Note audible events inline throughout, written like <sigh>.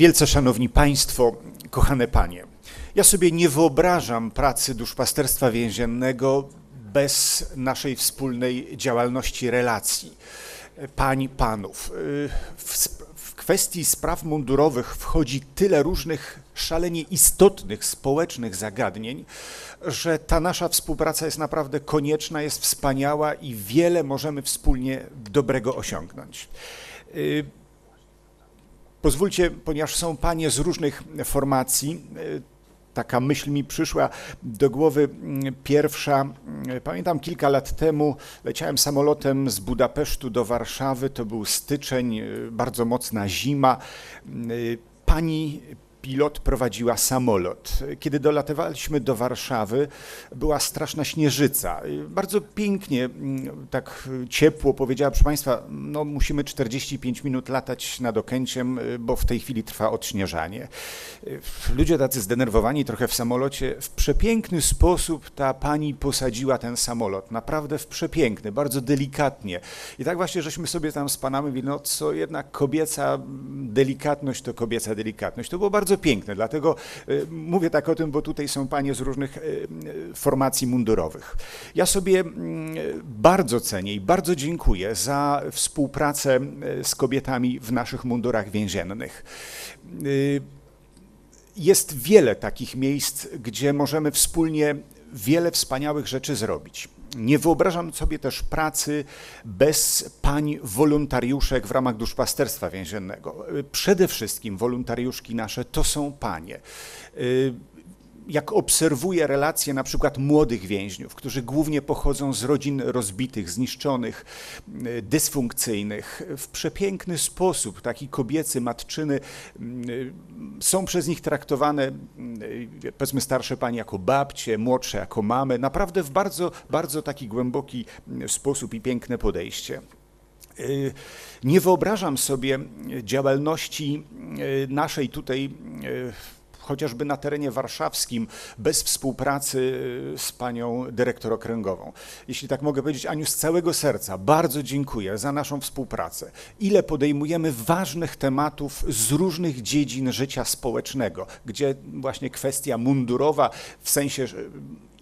Wielce Szanowni Państwo, kochane Panie, ja sobie nie wyobrażam pracy duszpasterstwa więziennego bez naszej wspólnej działalności relacji pań, panów. W, w kwestii spraw mundurowych wchodzi tyle różnych szalenie istotnych społecznych zagadnień, że ta nasza współpraca jest naprawdę konieczna, jest wspaniała i wiele możemy wspólnie dobrego osiągnąć. Pozwólcie, ponieważ są panie z różnych formacji, y, taka myśl mi przyszła do głowy mm, pierwsza. Mm, pamiętam kilka lat temu leciałem samolotem z Budapesztu do Warszawy, to był styczeń, y, bardzo mocna zima. Pani pilot prowadziła samolot. Kiedy dolatywaliśmy do Warszawy, była straszna śnieżyca. Bardzo pięknie, mm, tak ciepło powiedziała, proszę Państwa, no musimy 45 minut latać nad Okęciem, bo w tej chwili trwa odśnieżanie. Ludzie tacy zdenerwowani trochę w samolocie, w przepiękny sposób ta pani posadziła ten samolot, naprawdę w przepiękny, bardzo delikatnie. I tak właśnie, żeśmy sobie tam z panami mówili, no co jednak kobieca delikatność to kobieca delikatność. To było bardzo bardzo piękne, dlatego y, mówię tak o tym, bo tutaj są panie z różnych y, y, formacji mundurowych. Ja sobie mm, bardzo cenię i bardzo dziękuję za współpracę z kobietami w naszych mundurach więziennych. Jest wiele takich miejsc, gdzie możemy wspólnie wiele wspaniałych rzeczy zrobić. Nie wyobrażam sobie też pracy bez pań wolontariuszek w ramach duszpasterstwa więziennego. Przede wszystkim wolontariuszki nasze to są panie jak obserwuję relacje na przykład młodych więźniów, którzy głównie pochodzą z rodzin rozbitych, zniszczonych, y, dysfunkcyjnych, w przepiękny sposób, taki kobiecy, matczyny, y, są przez nich traktowane, y, powiedzmy starsze panie jako babcie, młodsze jako mamy, naprawdę w bardzo, bardzo taki głęboki sposób i piękne podejście. Nie wyobrażam sobie działalności naszej tutaj chociażby na terenie warszawskim, bez współpracy y, z panią dyrektor okręgową. Jeśli tak mogę powiedzieć, Aniu, z całego serca bardzo dziękuję za naszą współpracę. Ile podejmujemy ważnych tematów z różnych dziedzin życia społecznego, gdzie właśnie kwestia mundurowa w sensie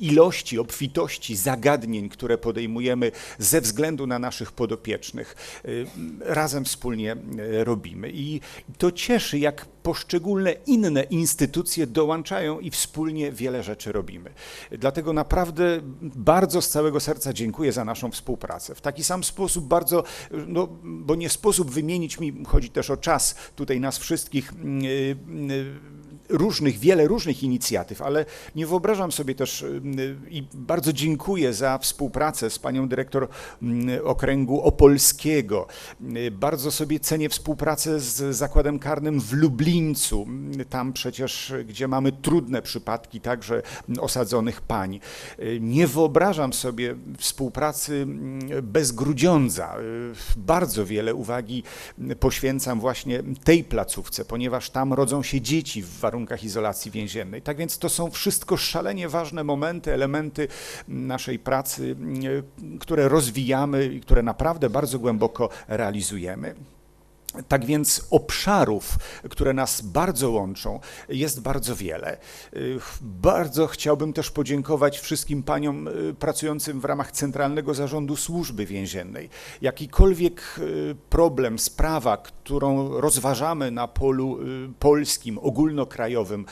ilości, obfitości zagadnień, które podejmujemy ze względu na naszych podopiecznych, y, razem wspólnie y, robimy. I to cieszy, jak poszczególne inne instytucje dołączają i wspólnie wiele rzeczy robimy. Dlatego naprawdę bardzo z całego serca dziękuję za naszą współpracę. W taki sam sposób bardzo, no, bo nie sposób wymienić mi, chodzi też o czas tutaj nas wszystkich, różnych, wiele różnych inicjatyw, ale nie wyobrażam sobie też y, i bardzo dziękuję za współpracę z panią dyrektor okręgu opolskiego. Y, bardzo sobie cenię współpracę z zakładem karnym w Lublińcu, tam przecież, gdzie mamy trudne przypadki także osadzonych pań. Y, nie wyobrażam sobie współpracy bez Grudziądza. Bardzo wiele uwagi poświęcam właśnie tej placówce, ponieważ tam rodzą się dzieci w warunkach warunkach izolacji więziennej. Tak więc to są wszystko szalenie ważne momenty, elementy naszej pracy, które rozwijamy i które naprawdę bardzo głęboko realizujemy. Tak więc obszarów, które nas bardzo łączą, jest bardzo wiele. Bardzo chciałbym też podziękować wszystkim paniom y, pracującym w ramach Centralnego Zarządu Służby Więziennej. Jakikolwiek y, problem, sprawa, którą rozważamy na polu y, polskim, ogólnokrajowym,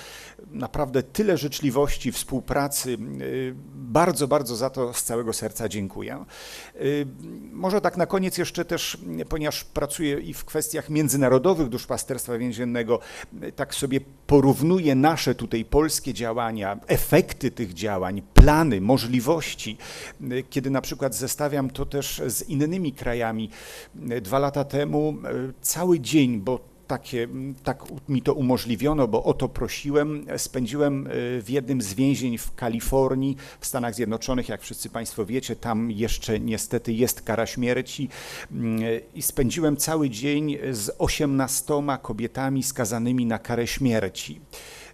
naprawdę tyle życzliwości, współpracy. Bardzo, bardzo za to z całego serca dziękuję. Może tak na koniec jeszcze też, ponieważ pracuję i w kwestii kwestiach międzynarodowych duszpasterstwa więziennego, tak sobie porównuję nasze tutaj polskie działania, efekty tych działań, plany, możliwości, kiedy na przykład zestawiam to też z innymi krajami. Dwa lata temu e, cały dzień, bo takie, tak mi to umożliwiono, bo o to prosiłem. Spędziłem y, w jednym z więzień w Kalifornii, w Stanach Zjednoczonych, jak wszyscy Państwo wiecie, tam jeszcze niestety jest kara śmierci y, i spędziłem cały dzień z osiemnastoma kobietami skazanymi na karę śmierci.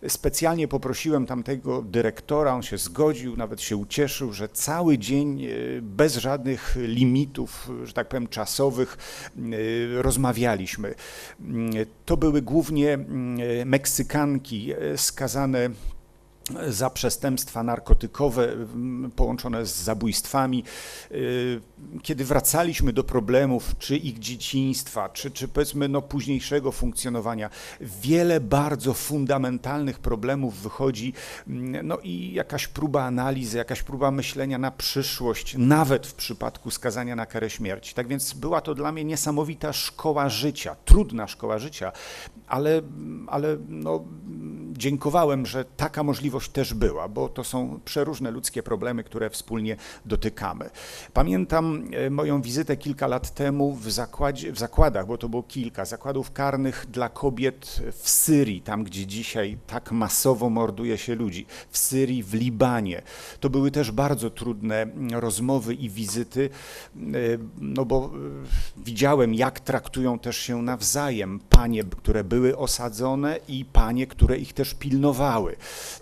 Specjalnie poprosiłem tamtego dyrektora, on się zgodził, nawet się ucieszył, że cały dzień e, bez żadnych limitów, że tak powiem, czasowych e, rozmawialiśmy. Mm, To były głównie mm, Meksykanki e, skazane za przestępstwa narkotykowe m, połączone z zabójstwami. Y, Kiedy wracaliśmy do problemów, czy ich dzieciństwa, czy, czy powiedzmy no, późniejszego funkcjonowania, wiele bardzo fundamentalnych problemów wychodzi, m, no i jakaś próba analizy, jakaś próba myślenia na przyszłość, nawet w przypadku skazania na karę śmierci. Tak więc była to dla mnie niesamowita szkoła życia, trudna szkoła życia, ale, ale no, dziękowałem, że taka możliwość też była, bo to są przeróżne ludzkie problemy, które wspólnie dotykamy. Pamiętam e, moją wizytę kilka lat temu w, zakładzie, w zakładach, bo to było kilka zakładów karnych dla kobiet w Syrii, tam gdzie dzisiaj tak masowo morduje się ludzi, w Syrii, w Libanie. To były też bardzo trudne mm, rozmowy i wizyty, e, no bo e, widziałem, jak traktują też się nawzajem panie, które były osadzone i panie, które ich też pilnowały.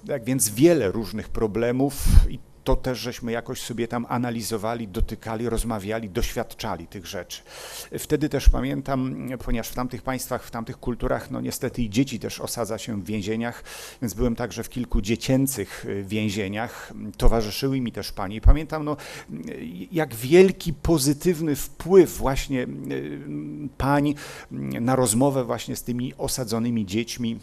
Tak więc wiele różnych problemów i to też żeśmy jakoś sobie tam analizowali, dotykali, rozmawiali, doświadczali tych rzeczy. Wtedy też pamiętam, ponieważ w tamtych państwach, w tamtych kulturach, no niestety i dzieci też osadza się w więzieniach, więc byłem także w kilku dziecięcych y, więzieniach, towarzyszyły mi też panie. I pamiętam, no, jak wielki pozytywny wpływ właśnie y, pań na rozmowę właśnie z tymi osadzonymi dziećmi,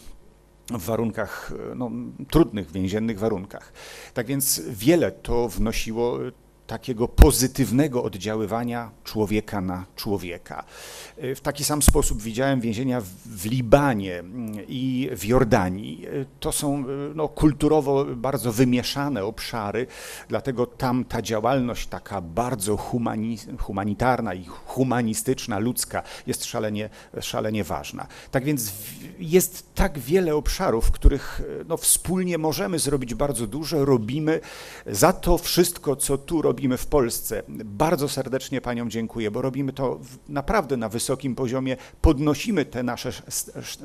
w warunkach, no, trudnych, więziennych warunkach. Tak więc wiele to wnosiło takiego pozytywnego oddziaływania człowieka na człowieka. W taki sam sposób widziałem więzienia w- Libanie mm, i w Jordanii. To są no, kulturowo bardzo wymieszane obszary, dlatego tam ta działalność taka bardzo humani humanitarna i humanistyczna, ludzka jest szalenie, szalenie ważna. Tak więc jest tak wiele obszarów, w których no, wspólnie możemy zrobić bardzo dużo, robimy. Za to wszystko, co tu robimy w Polsce, bardzo serdecznie Paniom dziękuję, bo robimy to naprawdę na wysokim poziomie, podnosimy te nasze sz- sz-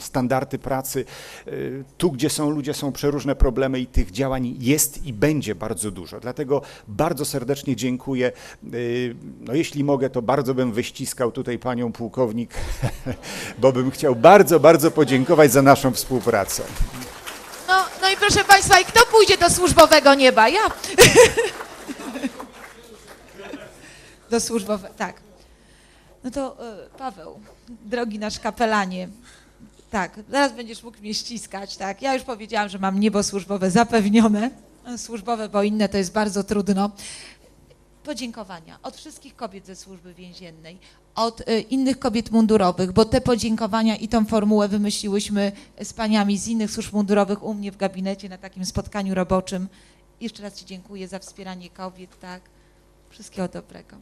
standardy pracy. Y, Tu, gdzie są ludzie, są przeróżne problemy i tych działań jest i będzie bardzo dużo. Dlatego bardzo serdecznie dziękuję. Y, No, jeśli mogę, to bardzo bym wyściskał tutaj Panią pułkownik, <laughs> bo bym chciał bardzo, bardzo podziękować za naszą współpracę. No, no i proszę Państwa, i kto pójdzie do służbowego nieba? Ja. <laughs> do służbowego, tak. No to e, Paweł, drogi nasz kapelanie, tak, zaraz będziesz mógł mnie ściskać, tak. Ja już powiedziałam, że mam niebo służbowe zapewnione. E, Służbowe, bo inne to jest bardzo trudno. Podziękowania od wszystkich kobiet ze służby więziennej, od e, innych kobiet mundurowych, bo te podziękowania i tą formułę wymyśliłyśmy z paniami z innych służb mundurowych u mnie w gabinecie na takim spotkaniu roboczym. Jeszcze raz Ci dziękuję za wspieranie kobiet, tak. Wszystkiego dobrego.